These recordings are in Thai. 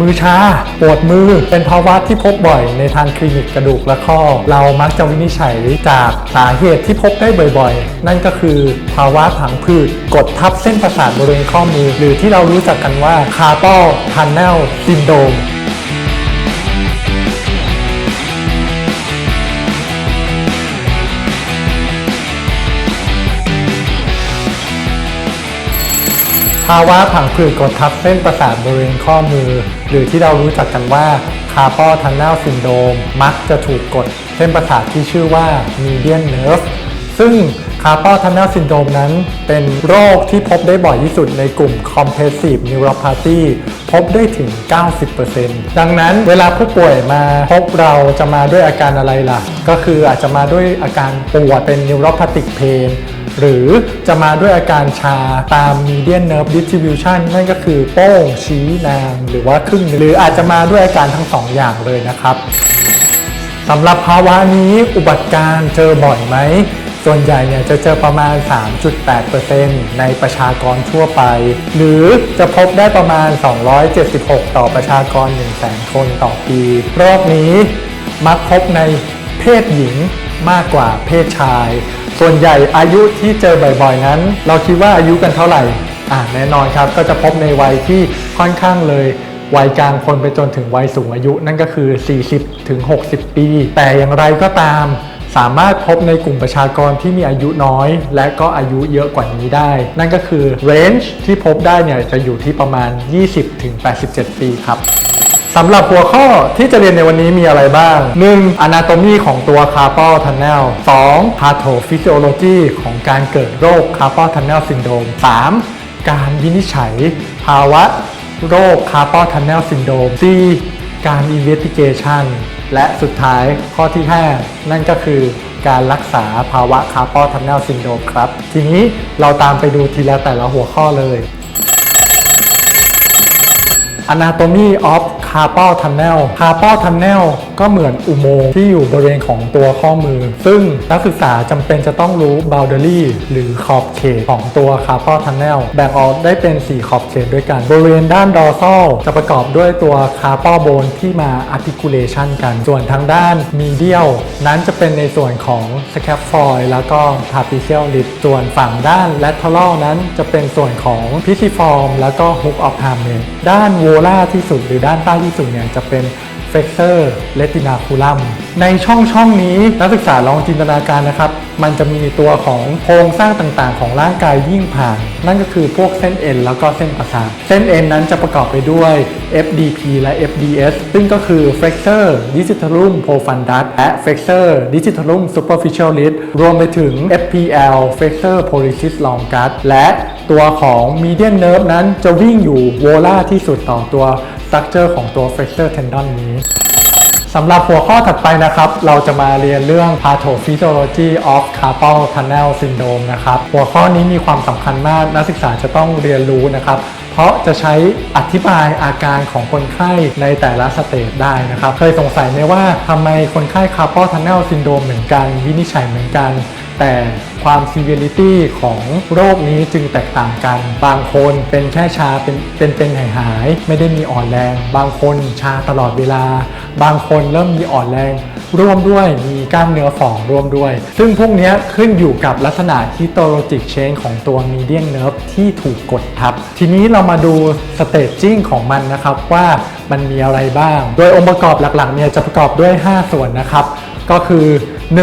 มือชา ปวดมือ เป็นภาวะที่พบบ่อยในทางคลินิกกระดูกและข้อ เรามักจะวินิจฉัยจากสาเหตุที่พบได้บ่อยๆ นั่นก็คือภาวะผังผืดกดทับเส้นประสาทบริเวณข้อมือ หรือที่เรารู้จักกันว่า carpal tunnel syndrome าวะผังผืดกดทับเส้นประสาทบริเวณข้อมือ หรือที่เรารู้จักกันว่า carpal tunnel syndrome มักจะถูกกดเส้นประสาทที่ชื่อว่า median nerve ซึ่ง carpal tunnel syndrome นั้นเป็นโรคที่พบได้บ่อยที่สุดในกลุ่ม compressive neuropathy พบได้ถึง 90%ดังนั้นเวลาผู้ป่วยมาพบเราจะมาด้วยอาการอะไรล่ะ ก็คืออาจจะมาด้วยอาการปวดเป็น neuropathic pain หรือจะมาด้วยอาการชาตาม median nerve distribution นั่นก็คือโป้งชี้นางหรือว่าครึ่งหนึ่งหรืออาจจะมาด้วยอาการทั้งสองอย่างเลยนะครับสำหรับภาวะนี้อุบัติการ์เจอบ่อยไหมส่วนใหญ่เนี่ยจะเจอประมาณ 3.8%ในประชากรทั่วไป หรือจะพบได้ประมาณ 276 ต่อประชากร 100,000 คนต่อปีโรคนี้มักพบในเพศหญิงมากกว่าเพศชาย ส่วนใหญ่อายุที่เจอบ่อยๆนั้น เราคิดว่าอายุกันเท่าไหร่อะแน่นอนครับก็จะพบในวัยที่ค่อนข้างเลยวัยกลางคนไปจนถึงวัยสูงอายุ นั่นก็คือ 40 ถึง 60 ปี แต่อย่างไรก็ตาม สามารถพบในกลุ่มประชากรที่มีอายุน้อย และก็อายุเยอะกว่านี้ได้ นั่นก็คือ range ที่พบได้เนี่ยจะอยู่ที่ประมาณ 20 ถึง 87 ปีครับ สำหรับหัวข้อที่จะเรียนในวันนี้มีอะไรบ้าง 1. Anatomy ของตัว Carpal Tunnel 2. Pathophysiology ของการเกิดโรค Carpal Tunnel Syndrome 3. การวินิจฉัย ภาวะโรค Carpal Tunnel Syndrome 4. การ Investigation และสุดท้ายข้อที่ 5 นั่นก็คือการรักษาภาวะ Carpal Tunnel Syndrome ครับ ทีนี้เราตามไปดูทีละแต่ละหัวข้อเลย Anatomy of Carpal Tunnel Carpal Tunnel ก็เหมือนอุโมงค์ที่อยู่บริเวณของตัวข้อมือ ซึ่งนักศึกษาจำเป็นจะต้องรู้ boundary หรือขอบเขตของตัว Carpal Tunnel แบ่งออกได้เป็น 4 ขอบเขตด้วยกัน บริเวณด้าน dorsal จะประกอบด้วยตัว Carpal bone ที่มา articulation กัน ส่วนทางด้าน medial นั้นจะเป็นในส่วนของ scaphoid แล้วก็ trapezial rib ส่วนฝั่งด้าน lateral นั้นจะเป็นส่วนของ pisiform แล้วก็ hook of Hamlet ด้าน volar ที่สุดหรือด้านใต้ที่สุดเนี่ยจะเป็น flexor retinaculum ในช่องช่องนี้นักศึกษาลองจินตนาการนะครับ มันจะมีตัวของโครงสร้างต่างๆ ของร่างกายยิ่งผ่าน นั่นก็คือพวกเส้นเอ็นแล้วก็เส้นประสาทเส้นเอ็นนั้นจะประกอบไปด้วย FDP และ FDS ซึ่งก็คือ flexor digitorum profundus และ flexor digitorum superficialis รวมไปถึง FPL flexor pollicis longus และตัวของ median nerve นั้นจะวิ่งอยู่ volar ที่สุดต่อตัว structure ของตัว flexor tendon นี้สำหรับหัวข้อถัดไปนะครับ เราจะมาเรียนเรื่อง pathophysiology of carpal tunnel syndrome นะครับ หัวข้อนี้มีความสำคัญมากนักศึกษาจะต้องเรียนรู้นะครับ เพราะจะใช้อธิบายอาการของคนไข้ในแต่ละสเตจได้นะครับ เคยสงสัยไหมว่าทำไมคนไข้ carpal tunnel syndrome เหมือนกัน วินิจฉัยเหมือนกัน แต่ความ severity ของโรคนี้จึงแตกต่างกัน บางคนเป็นแค่ชาเป็นเป็นเป็นหายหายไม่ได้มีอ่อนแรง บางคนชาตลอดเวลา บางคนเริ่มมีอ่อนแรง ร่วมด้วยมีกล้ามเนื้อฝ่อร่วมด้วย ซึ่งพวกนี้ขึ้นอยู่กับลักษณะ histologic change ของตัว median nerve ที่ถูกกดทับ ทีนี้เรามาดู staging ของมันนะครับว่ามันมีอะไรบ้าง โดยองค์ประกอบหลักๆเนี่ยจะประกอบด้วย 5 ส่วนนะครับ ก็คือ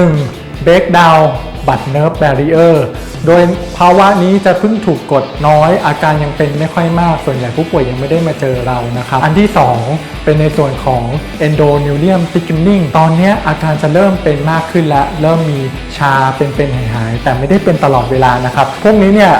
1. breakdown บัตเนิร์ฟแบรีเออร์โดยภาวะนี้จะเพิ่งถูกกดน้อย อาการยังเป็นไม่ค่อยมาก ส่วนใหญ่ผู้ป่วยยังไม่ได้มาเจอเรานะครับ อันที่ 2 เป็นในส่วนของ endoneurium thickening ตอนนี้อาการจะเริ่มเป็นมากขึ้นและ เริ่มมีชาเป็นเป็นหายๆแต่ไม่ได้เป็นตลอดเวลานะครับ พวกนี้เนี่ย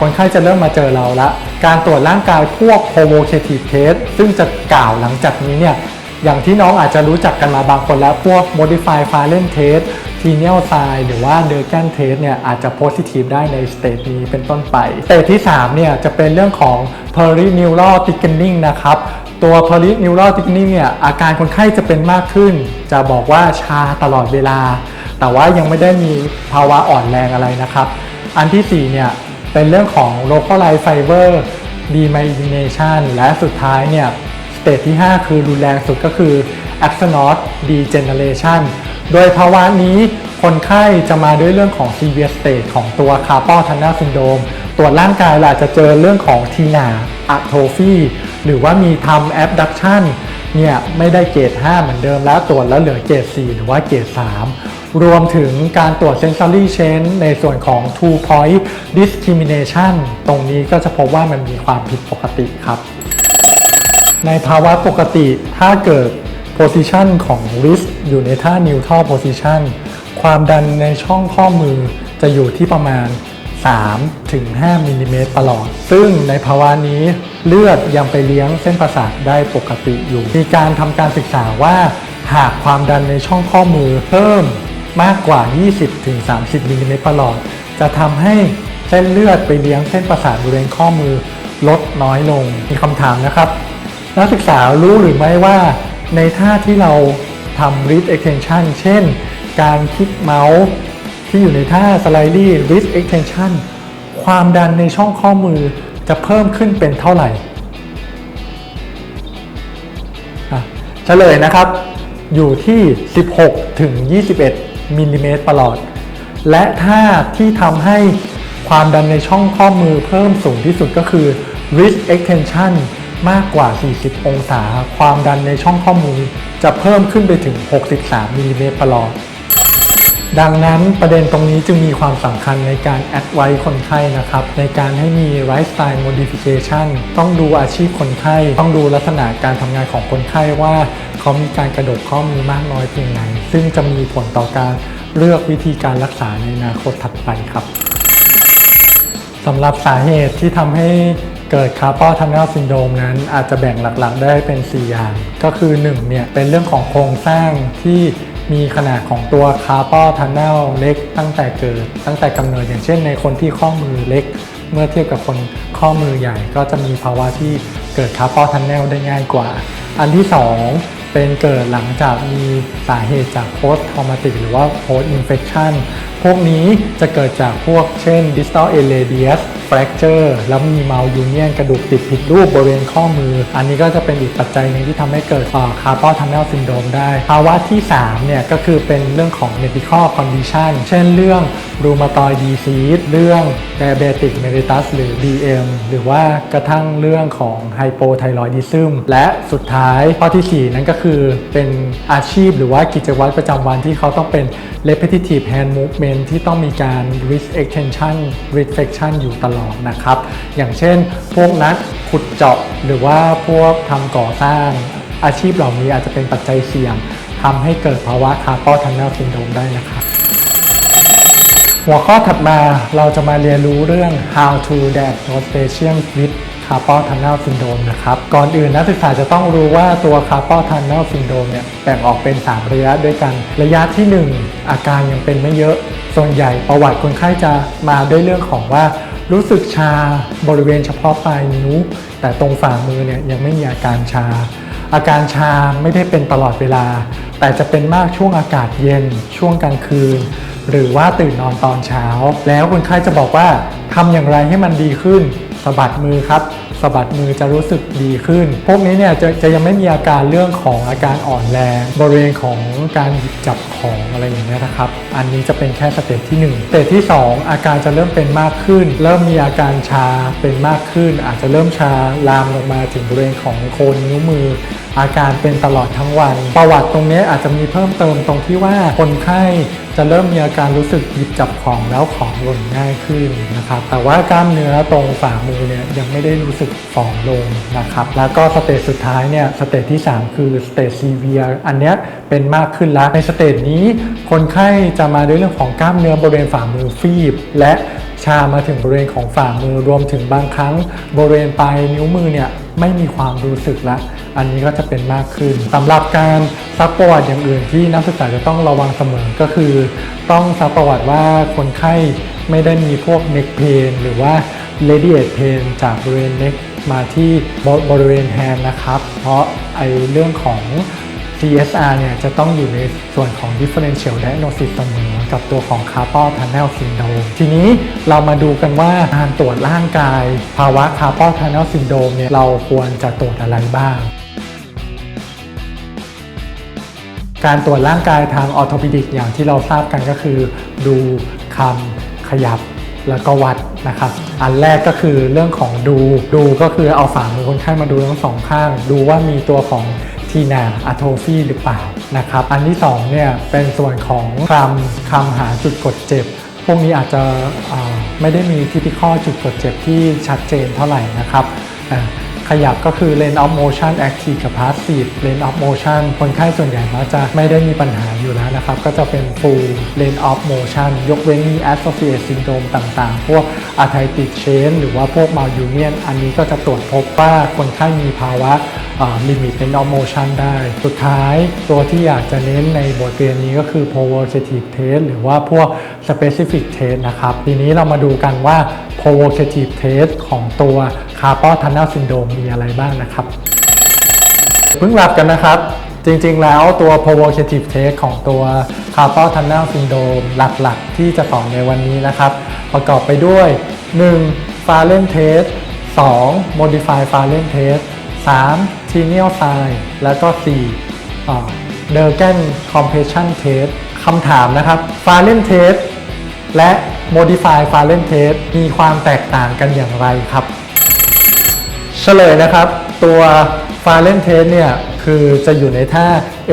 คนไข้จะเริ่มมาเจอเราละ การตรวจร่างกายพวก provocative test ซึ่งจะกล่าวหลังจากนี้เนี่ยอย่างที่น้องอาจจะรู้จักกันมาบางคนแล้วพวก modify f a r e n test t e n i a l sign หรือว่า d e r g a n test เนี่ยอาจจะ positive ได้ในสเตจนี้เป็นต้นไปสเตจที่3เนี่ยจะเป็นเรื่องของ perineural thickening นะครับ ตัว perineural thickening เนี่ยอาการคนไข้จะเป็นมากขึ้น จะบอกว่าชาตลอดเวลา แต่ว่ายังไม่ได้มีภาวะอ่อนแรงอะไรนะครับ อันที่4เนี่ยเป็นเรื่องของ localized fiber demyelination และสุดท้ายเนี่ยสเตจที่ 5 คือรุนแรงสุดก็คือ Axonot degeneration โดยภาวะนี้คนไข้จะมาด้วยเรื่องของ severe stage ของตัว carpal tunnel syndrome ตรวจร่างกายเราอาจจะเจอเรื่องของ TINA atrophy หรือว่ามีทำ abduction เนี่ยไม่ได้เกรด5เหมือนเดิมแล้วตรวจแล้วเหลือเกรด4หรือว่าเกรด3 รวมถึงการตรวจ sensory change ในส่วนของ two point discrimination ตรงนี้ก็จะพบว่ามันมีความผิดปกติครับ ในภาวะปกติถ้าเกิด position ของ wrist อยู่ในท่า neutral position ความดันในช่องข้อมือจะอยู่ที่ประมาณ 3 ถึง 5มิลลิเมตรตลอด ซึ่งในภาวะนี้เลือดยังไปเลี้ยงเส้นประสาทได้ปกติอยู่ มีการทำการศึกษาว่า หากความดันในช่องข้อมือเพิ่มมากกว่า 20 ถึง 30มิลลิเมตรประหลอด จะทำให้เส้นเลือดไปเลี้ยงเส้นประสาทบริเวณข้อมือลดน้อยลง มีคำถามนะครับ นักศึกษารู้หรือไม่ว่า ในท่าที่เราทำ wrist extension เช่น การคลิกเมาส์ที่อยู่ในท่า sliding wrist extension ความดันในช่องข้อมือจะเพิ่มขึ้นเป็นเท่าไหร่อะเฉลยนะครับ อยู่ที่ 16 ถึง 21 มิลลิเมตรประหลอด และท่าที่ทำให้ความดันในช่องข้อมือเพิ่มสูงที่สุดก็คือ wrist extension มากกว่า 40 องศา ความดันในช่องข้อมือจะเพิ่มขึ้นไปถึง 63มิลลิเมตรประหลอด ดังนั้นประเด็นตรงนี้จึงมีความสำคัญในการแอดไว้คนไข้นะครับ ในการให้มี lifestyle modification ต้องดูอาชีพคนไข้ ต้องดูลักษณะการทำงานของคนไข้ว่า เขามีการกระดกข้อมือมากน้อยเพียงไหน ซึ่งจะมีผลต่อการเลือกวิธีการรักษาในอนาคตถัดไปครับสำหรับสาเหตุที่ทำให้ เกิดคาร์ปอทันเนลซินโดมนั้นอาจจะแบ่งหลักๆ ได้เป็น 4 อย่าง ก็คือ1เนี่ยเป็นเรื่องของโครงสร้างที่มีขนาดของตัวคาร์ปอทันเนลเล็กตั้งแต่เกิด ตั้งแต่กำเนิดอย่างเช่นในคนที่ข้อมือเล็ก เมื่อเทียบกับคนข้อมือใหญ่ ก็จะมีภาวะที่เกิดคาร์ปอทันเนลได้ง่ายกว่า อันที่ 2เป็นเกิดหลังจากมีสาเหตุจาก post traumatic หรือว่า post infection พวกนี้จะเกิดจากพวกเช่น distal a radius fracture แล้วมี malunion กระดูกติดผิดรูปบริเวณข้อมือ อันนี้ก็จะเป็นอีกปัจจัยหนึ่งที่ทำให้เกิด carpal tunnel syndrome ได้ ภาวะที่ 3 เนี่ย ก็คือเป็นเรื่องของ medical condition เช่นเรื่อง rheumatoid disease เรื่อง diabetic mellitus หรือ DM หรือว่ากระทั่งเรื่องของ hypothyroidism และสุดท้ายข้อที่ 4 นั่นก็คือเป็นอาชีพหรือว่ากิจวัตรประจำวันที่เขาต้องเป็น repetitive hand movement ที่ต้องมีการ wrist extension wrist flexion อยู่ตลอดนะครับ อย่างเช่น พวกนักขุดเจาะหรือว่าพวกทำก่อสร้าง อาชีพเหล่านี้อาจจะเป็นปัจจัยเสี่ยงทำให้เกิดภาวะ carpal tunnel syndrome ได้นะครับหัวข้อถัดมาเราจะมาเรียนรู้เรื่อง how to diagnose patient with carpal tunnel syndrome นะครับ ก่อนอื่นนักศึกษาจะต้องรู้ว่าตัว carpal tunnel syndrome เนี่ยแบ่งออกเป็น 3 ระยะด้วยกัน ระยะที่ 1 อาการยังเป็นไม่เยอะ ส่วนใหญ่ประวัติคนไข้จะมาด้วยเรื่องของว่ารู้สึกชาบริเวณเฉพาะปลายนิ้ว แต่ตรงฝ่ามือเนี่ยยังไม่มีอาการชา อาการชาไม่ได้เป็นตลอดเวลา แต่จะเป็นมากช่วงอากาศเย็น ช่วงกลางคืน หรือว่าตื่นนอนตอนเช้า แล้วคนไข้จะบอกว่าทำอย่างไรให้มันดีขึ้น สะบัดมือครับสะบัดมือจะรู้สึกดีขึ้น พวกนี้เนี่ยจะจะยังไม่มีอาการเรื่องของอาการอ่อนแรงบริเวณของการหยิบจับของอะไรอย่างเงี้ยนะครับ อันนี้จะเป็นแค่สเตจที่ 1 สเตจที่ 2 อาการจะเริ่มเป็นมากขึ้น เริ่มมีอาการชาเป็นมากขึ้น อาจจะเริ่มชาลามลงมาถึงบริเวณของโคนนิ้วมืออาการเป็นตลอดทั้งวัน ประวัติตรงนี้อาจจะมีเพิ่มเติมตรงที่ว่าคนไข้จะเริ่มมีอาการรู้สึกหยิบจับของแล้วของหล่นง่ายขึ้นนะครับ แต่ว่ากล้ามเนื้อตรงฝ่ามือเนี่ยยังไม่ได้รู้สึกฝ่อลงนะครับ แล้วก็สเตจสุดท้ายเนี่ยสเตจที่ 3 คือสเตจซีเวียอันเนี้ยเป็นมากขึ้นแล้วในสเตจนี้ คนไข้จะมาด้วยเรื่องของกล้ามเนื้อบริเวณฝ่ามือฟีบ และชามาถึงบริเวณของฝ่ามือรวมถึงบางครั้งบริเวณปลายนิ้วมือเนี่ย ไม่มีความรู้สึกละ อันนี้ก็จะเป็นมากขึ้นสำหรับการซักประวัติอย่างอื่นที่นักศึกษาจะต้องระวังเสมอก็คือ ต้องซักประวัติว่าคนไข้ไม่ได้มีพวก neck pain หรือว่า radiate pain จากบริเวณ neck มาที่บริเวณแฮนนะครับ เพราะไอเรื่องของ CSR เนี่ยจะต้องอยู่ในส่วนของ differential diagnosis เสมอกับตัวของ carpal tunnel syndrome ทีนี้เรามาดูกันว่าการตรวจร่างกาย ภาวะ carpal tunnel syndrome เนี่ยเราควรจะตรวจอะไรบ้างการตรวจร่างกายทางออร์โทปิดิกอย่างที่เราทราบกันก็คือ ดูคำขยับแล้วก็วัดนะครับ อันแรกก็คือเรื่องของดูดูก็คือเอาฝ่ามือคนไข้มาดูทั้งสองข้าง ดูว่ามีตัวของ ทีนาอะโทฟีหรือเปล่านะครับ อันที่สองเนี่ยเป็นส่วนของคำคำหาจุดกดเจ็บ พวกนี้อาจจะไม่ได้มีทิพิข้อจุดกดเจ็บที่ชัดเจนเท่าไหร่นะครับ ขยับก็คือ range of motion active กับ passive range of motion คนไข้ส่วนใหญ่มักจะไม่ได้มีปัญหาอยู่แล้วนะครับ ก็จะเป็น full range of motion ยกเว้นมี associated syndrome ต่างๆ พวก arthritis chain หรือว่าพวก malunion อันนี้ก็จะตรวจพบว่าคนไข้มีภาวะลิมิตใน of motion ได้ สุดท้ายตัวที่อยากจะเน้นในบทเรียนนี้ก็คือ provocative test หรือว่าพวก specific test นะครับ ทีนี้เรามาดูกันว่า provocative test ของตัว carpal tunnel syndrome มีอะไรบ้างนะครับ เพิ่งรับกันนะครับ จริงๆแล้วตัว provocative test ของตัว carpal tunnel syndrome หลักๆ ที่จะสอนในวันนี้นะครับ ประกอบไปด้วย 1. f a l e n test 2. Modify f a l e n test 3. t i n e l sign แล้วก็ 4. Dergan compression test คำถามนะครับ f a l e n test และ Modify Fallen test มีความแตกต่างกันอย่างไรครับ เฉลยนะครับ ตัว f a r e n t e s t เนี่ยคือจะอยู่ในท่า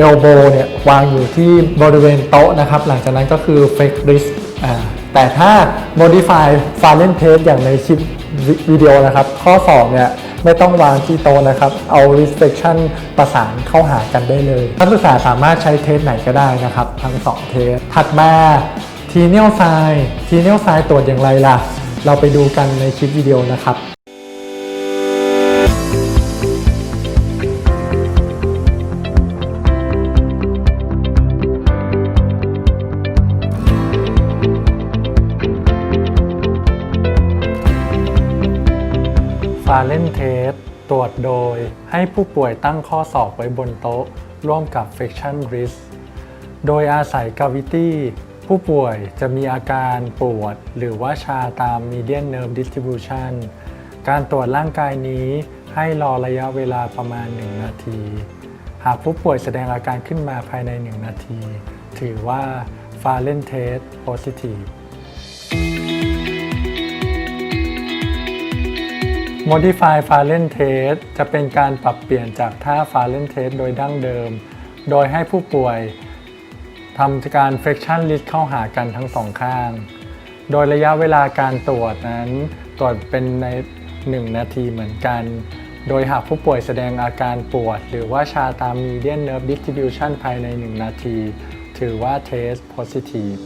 elbow เนี่ยวางอยู่ที่บริเวณโต๊ะนะครับ หลังจากนั้นก็คือ fake wrist อ่าแต่ถ้า modify f a r e n t e s t อย่างในคลิปวิดีโอนะครับ ข้อสอบเนี่ยไม่ต้องวางที่โต๊ะนะครับ เอา restriction ประสานเข้าหากันได้เลยนักศึกษาสามารถใช้เทสไหนก็ได้นะครับ ทั้ง 2 เทส ถัดมา t e n i a l sign t e n i a l sign ตรวจอย่างไรล่ะ เราไปดูกันในคลิปวิดีโอนะครับ เลนเทสตรวจโดย ให้ผู้ป่วยตั้งข้อศอกไว้บนโต๊ะ ร่วมกับ flexion wrist โดยอาศัย gravity ผู้ป่วยจะมีอาการปวด หรือว่าชาตาม median nerve distribution การตรวจร่างกายนี้ให้รอระยะเวลาประมาณ 1 นาที หากผู้ป่วยแสดงอาการขึ้นมาภายใน 1 นาที ถือว่า f a l e n test positive Modify f a r e n Test จะเป็นการปรับเปลี่ยนจากท่า f a r e n Test โดยดั้งเดิม โดยให้ผู้ป่วยทำการ flexion wrist เข้าหากันทั้งสองข้าง โดยระยะเวลาการตรวจนั้นตรวจเป็นใน 1 นาทีเหมือนกัน โดยหากผู้ป่วยแสดงอาการปวด หรือว่าชาตาม median nerve distribution ภายใน 1 นาที ถือว่า test positive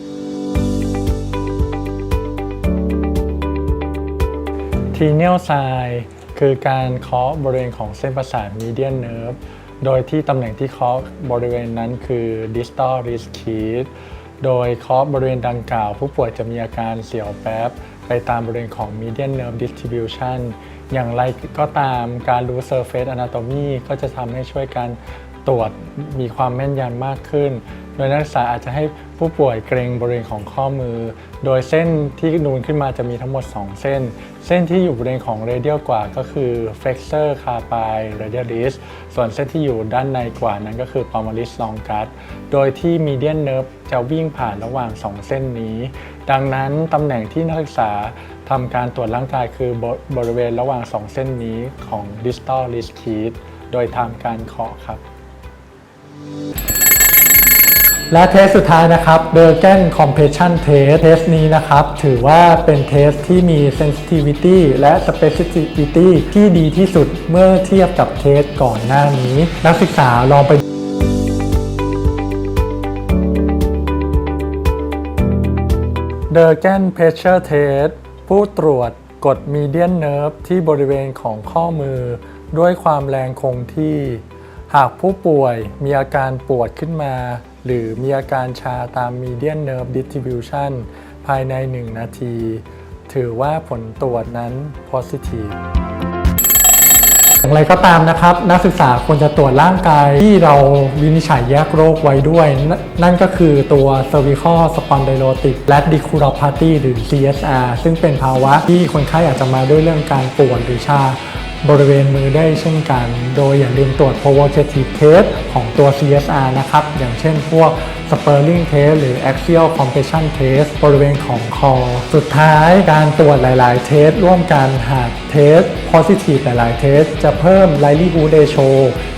t e n i a l sign คือการเคาะบริเวณของเส้นประสาท median nerve โดยที่ตำแหน่งที่เคาะบริเวณนั้นคือ distal wrist sheath โดยเคาะบริเวณดังกล่าว ผู้ป่วยจะมีอาการเสียวแป๊บ ไปตามบริเวณของ median nerve distribution อย่างไรก็ตามการรู้ surface anatomy ก็จะทำให้ช่วยการ ตรวจมีความแม่นยำมากขึ้น โดยนักศึกษาอาจจะให้ผู้ป่วยเกรงบริเวณของข้อมือ โดยเส้นที่นูนขึ้นมาจะมีทั้งหมด 2 เส้น เส้นที่อยู่บริเวณของ radial กว่าก็คือ flexor carpi radialis ส่วนเส้นที่อยู่ด้านในกว่านั้นก็คือ palmaris longus โดยที่ median nerve จะวิ่งผ่านระหว่าง 2 เส้นนี้ ดังนั้นตำแหน่งที่นักศึกษาทำการตรวจร่างกายคือบบริเวณระหว่าง 2 เส้นนี้ของ distal wrist sheath โดยทำการเคาะครับ และเทสสุดท้ายนะครับ b e r g e n Compression Test เทสนี้นะครับ ถือว่าเป็นเทสที่มี sensitivity และ specificity ที่ดีที่สุดเมื่อเทียบกับเทสก่อนหน้านี้ นักศึกษาลองไป d e r g e n Pressure Test ผู้ตรวจกด median nerve ที่บริเวณของข้อมือ ด้วยความแรงคงที่ หากผู้ป่วยมีอาการปวดขึ้นมา หรือมีอาการชาตาม median nerve distribution ภายใน 1 นาที ถือว่าผลตรวจนั้น positive อย่างไรก็ตามนะครับ นักศึกษาควรจะตรวจร่างกายที่เราวินิจฉัยแยกโรคไว้ด้วยนนั่นก็คือตัว cervical spondylotic radiculopathy หรือ CSR ซึ่งเป็นภาวะที่คนไข้อาจจะมาด้วยเรื่องการปวดหรือชา บริเวณมือได้เช่นกัน โดยอย่าลืมตรวจ provocative test ของตัว CSR นะครับ อย่างเช่นพวก spurring test หรือ axial compression test บริเวณของคอ สุดท้ายการตรวจหลาย ๆ เทสร่วมกันหากเทส positive หลาย ๆ เทสจะเพิ่ม likelihood ratio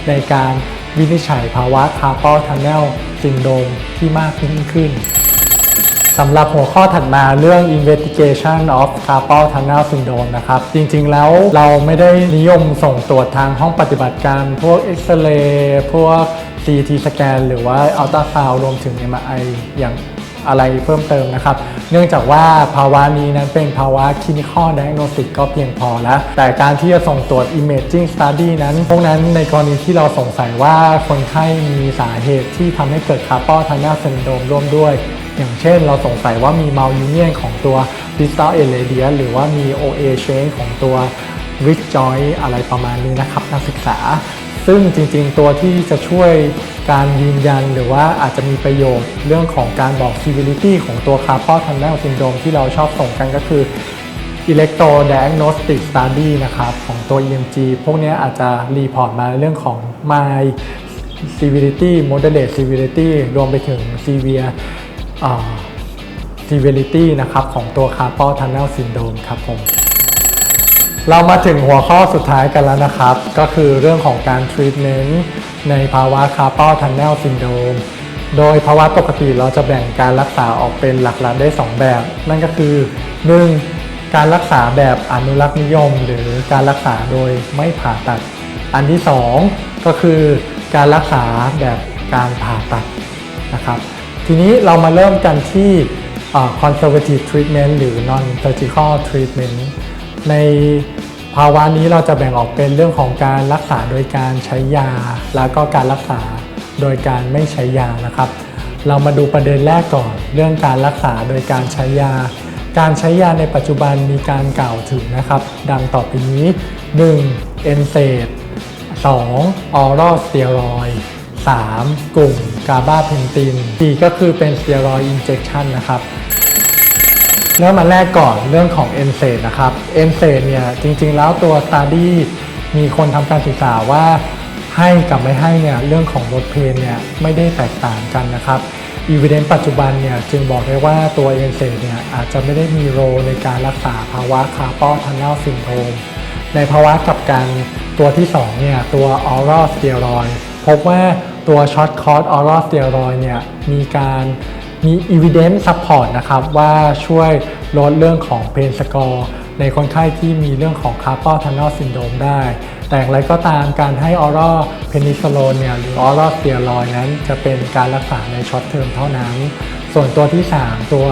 ในการวินิจฉัยภาวะ carpal tunnel syndrome ที่มากขึ้น สำหรับหัวข้อถัดมาเรื่อง investigation of carpal tunnel syndrome นะครับ จริงๆแล้วเราไม่ได้นิยมส่งตรวจทางห้องปฏิบัติการ พวกเอ็กซเรย์พวก CT สแกนหรือว่าอัลตราซาวรวมถึง MRI อย่างอะไรเพิ่มเติมนะครับ เนื่องจากว่าภาวะนี้นั้นเป็นภาวะ clinical diagnostic ก็เพียงพอแล้ว แต่การที่จะส่งตรวจ imaging study นั้น พวกนั้นในกรณีที่เราสงสัยว่าคนไข้มีสาเหตุที่ทำให้เกิด carpal tunnel syndrome ร่วมด้วย อย่างเช่นเราสงสัยว่ามี malunion ของตัว distal a r a d i u s หรือว่ามี OA chain ของตัว wrist joint อะไรประมาณนี้นะครับนักศึกษา ซึ่งจริงๆ ตัวที่จะช่วยการยืนยันหรือว่าอาจจะมีประโยชน์เรื่องของการบอก severity ของตัว carpal tunnel syndrome ที่เราชอบส่งกันก็คือ electrodiagnostic study นะครับของตัว EMG พวกนี้อาจจะรีพอร์ตมาเรื่องของ my severity moderate severity รวมไปถึง severe severity นะครับของตัว carpal tunnel syndrome ครับผม เรามาถึงหัวข้อสุดท้ายกันแล้วนะครับ ก็คือเรื่องของการ treatment ในภาวะ carpal tunnel syndrome โดยภาวะปกติเราจะแบ่งการรักษาออกเป็นหลักๆได้ 2 แบบ นั่นก็คือ 1. การรักษาแบบอนุรักษ์นิยม หรือการรักษาโดยไม่ผ่าตัด อันที่ 2 ก็คือการรักษาแบบการผ่าตัดนะครับ ทีนี้เรามาเริ่มกันที่ conservative treatment หรือ non surgical treatment ในภาวะนี้เราจะแบ่งออกเป็นเรื่องของการรักษาโดยการใช้ยา แล้วก็การรักษาโดยการไม่ใช้ยานะครับ เรามาดูประเด็นแรกก่อน เรื่องการรักษาโดยการใช้ยา การใช้ยาในปัจจุบันมีการกล่าวถึงนะครับ ดังต่อไปนี้ 1. n s a i d 2. oral steroid 3. กลุ่ม กาบาเพนติน4ก็คือเป็น steroid injection นะครับเริ่มมาแรกก่อนเรื่องของ n s a i d นะครับ n s a i d เนี่ยจริงๆแล้วตัว study มีคนทำการศึกษาว่าให้กับไม่ให้เนี่ยเรื่องของลดเพนเนี่ยไม่ได้แตกต่างกันนะครับ evidence ปัจจุบันเนี่ยจึงบอกได้ว่าตัว n s a i d เนี่ยอาจจะไม่ได้มีโรในการรักษาภาวะ carpal tunnel syndrome ในภาวะกับการตัวที่2เนี่ยตัว oral steroid พบว่า ตัว short course oral steroid เนี่ยมีการมี evidence support นะครับว่าช่วยลดเรื่องของ pain score ในคนไข้ที่มีเรื่องของ carpal tunnel syndrome ได้ แต่อย่างไรก็ตามการให้ oral penicillin เนี่ยหรือ oral steroid นั้นจะเป็นการรักษาใน short term เท่านั้น ส่วนตัวที่ 3 ตัว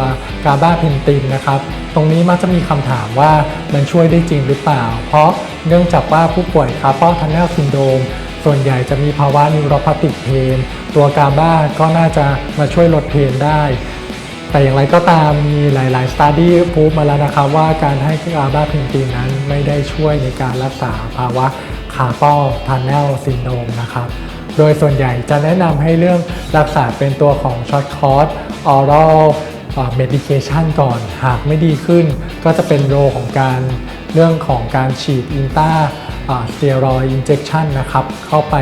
กาบาเพนตินนะครับ ตรงนี้มักจะมีคำถามว่ามันช่วยได้จริงหรือเปล่า เพราะเนื่องจากว่าผู้ป่วยคาร์ปอลทันเนลซินโดม ส่วนใหญ่จะมีภาวะนิวโรพาติกเพนตัวกาบ้าก็น่าจะมาช่วยลดเพนได้ แต่อย่างไรก็ตามมีหลาย ๆ สต u d ดี้พูดมาแล้วนะครับว่าการให้กาบ้าเพนตินนั้นไม่ได้ช่วยในการรักษาภาวะคาร์ปอทันเนลซินโดมนะครับโดยส่วนใหญ่จะแนะนำให้เรื่องรักษาเป็นตัวของช็อตคอร์สออรัลเมดิเคชันก่อน หากไม่ดีขึ้น ก็จะเป็นโรของการเรื่องของการฉีดอินต้า สเตียรอยอินเจคชันนะครับเข้าไป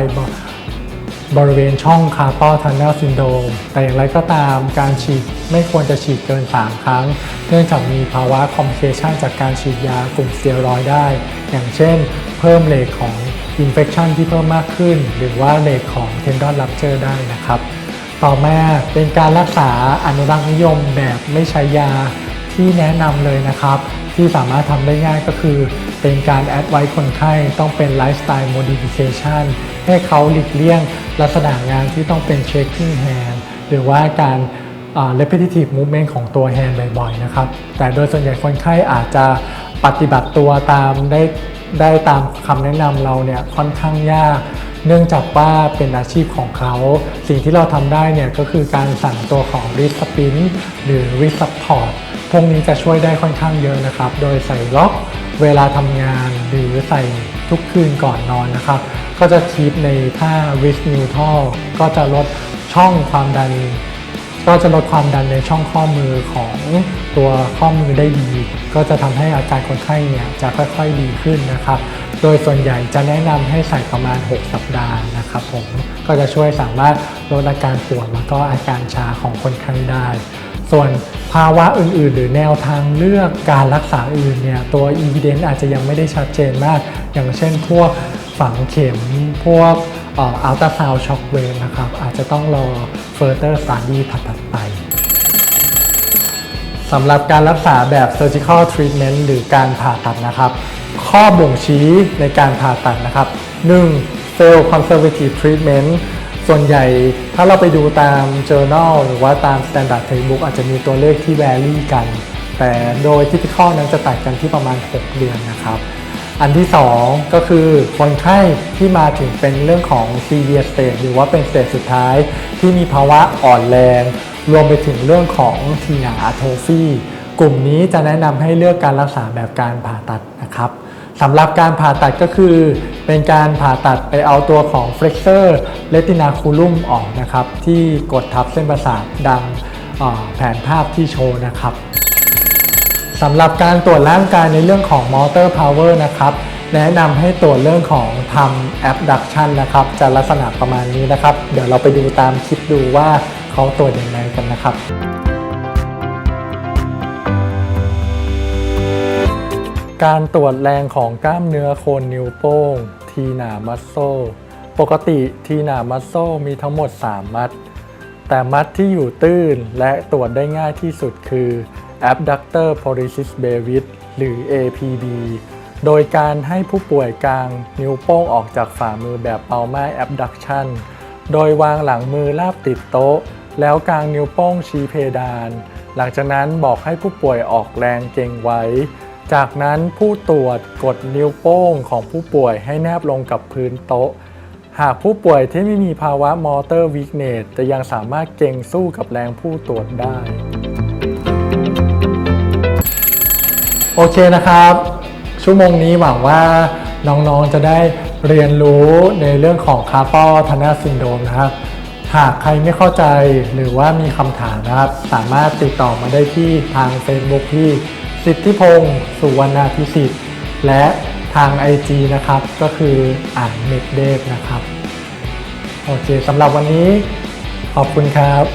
บริเวณช่องคาร์ปอลทันเนลซินโดมแต่อย่างไรก็ตามการฉีดไม่ควรจะฉีดเกิน 3 ครั้ง เนื่องจากมีภาวะคอมเพลชันจากการฉีดยากลุ่มสเตียรอยด์ได้ อย่างเช่น เพิ่มเลทของอินเฟ t ชันที่เพิ่มมากขึ้น หรือว่าเลทของเทนดอนลับเจอร์ได้นะครับ ต่อมาเป็นการรักษาอนุรักษ์นิยมแบบไม่ใช้ยาที่แนะนำเลยนะครับ ที่สามารถทำได้ง่ายก็คือ เป็นการแอดไว้คนไข้ต้องเป็นไลฟ์สไตล์โมดิฟิเคชันให้เขาหลีกเลี่ยงลักษณะงานที่ต้องเป็น shaking hand หรือว่าการ repetitive movement ของตัว hand บ่อยๆนะครับ แต่โดยส่วนใหญ่คนไข้อาจจะปฏิบัติตัวตามได้ได้ตามคำแนะนำเราเนี่ยค่อนข้างยาก เนื่องจากว่าเป็นอาชีพของเขา สิ่งที่เราทำได้เนี่ยก็คือการสั่งตัวของ wrist spin หรือ wrist support พวกนี้จะช่วยได้ค่อนข้างเยอะนะครับ โดยใส่ล็อกเวลาทำงานหรือใส่ทุกคืนก่อนนอนนะครับ ก็จะคีปในท่า wrist neutral ก็จะลดช่องความดัน ก็จะลดความดันในช่องข้อมือของตัวข้อมือได้ดี ก็จะทำให้อาการคนไข้เนี่ยจะค่อยๆดีขึ้นนะครับ โดยส่วนใหญ่จะแนะนำให้ใส่ประมาณ 6 สัปดาห์นะครับผม ก็จะช่วยสามารถลดอาการปวดแล้วก็อาการชาของคนไข้ได้ ส่วนภาวะอื่น ๆ หรือแนวทางเลือกการรักษาอื่นเนี่ยตัว evidence อาจจะยังไม่ได้ชัดเจนมาก อย่างเช่น พวกฝังเข็มพวกอัลตราซาวช็อคเวฟนะครับ อาจจะต้องรอ further study ถัดๆไปสำหรับการรักษาแบบ surgical treatment หรือการผ่าตัดนะครับ ข้อบ่งชี้ในการผ่าตัดนะครับ 1. cell conservative treatment ส่วนใหญ่ถ้าเราไปดูตาม journal หรือว่าตาม standard textbook อาจจะมีตัวเลขที่ vary กัน แต่โดย typical นั้นจะตัดกันที่ประมาณ 6 เดือนนะครับ อันที่ 2 ก็คือคนไข้ที่มาถึงเป็นเรื่องของ severe stage หรือว่าเป็นสเตจสุดท้าย ที่มีภาวะอ่อนแรง รวมไปถึงเรื่องของทีนาโทฟีกลุ่มนี้จะแนะนำให้เลือกการรักษาแบบการผ่าตัดนะครับสำหรับการผ่าตัดก็คือ เป็นการผ่าตัดไปเอาตัวของ flexor retinaculum ออกนะครับ ที่กดทับเส้นประสาทดังแผนภาพที่โชว์นะครับสำหรับการตรวจร่างกายในเรื่องของ motor power นะครับแนะนำให้ตรวจเรื่องของทำ abduction นะครับ จะลักษณะประมาณนี้นะครับ เดี๋ยวเราไปดูตามคลิปดูว่าเขาตรวจยังไงกันนะครับ การตรวจแรงของกล้ามเนื้อโคนนิ้วโป้ง ทีหนามัสโซ ปกติทีหนามัสโซมีทั้งหมด 3 มัด แต่มัดที่อยู่ตื้นและตรวจได้ง่ายที่สุดคือ abductor pollicis brevis หรือ APB โดยการให้ผู้ป่วยกลางนิ้วโป้งออกจากฝ่ามือแบบเปาไม้ abduction โดยวางหลังมือลาบติดโต๊ะ แล้วกลางนิ้วโป้งชี้เพดาน หลังจากนั้นบอกให้ผู้ป่วยออกแรงเก่งไว้ จากนั้นผู้ตรวจกดนิ้วโป้งของผู้ป่วยให้แนบลงกับพื้นโต๊ะ หากผู้ป่วยที่ไม่มีภาวะมอเตอร์วิกเนสจะยังสามารถเก่งสู้กับแรงผู้ตรวจได้ โอเคนะครับ ชั่วโมงนี้หวังว่าน้องๆจะได้เรียนรู้ในเรื่องของคาร์ปอทันเนอร์ซินโดมนะครับ หากใครไม่เข้าใจหรือว่ามีคำถามนะครับ สามารถติดต่อมาได้ที่ทาง Facebook ที่ สิทธิพงศ์สุวรรณพิสิทธิ์ และทาง IG นะครับก็คืออ่านเมกเดฟนะครับ โอเคสำหรับวันนี้ขอบคุณครับ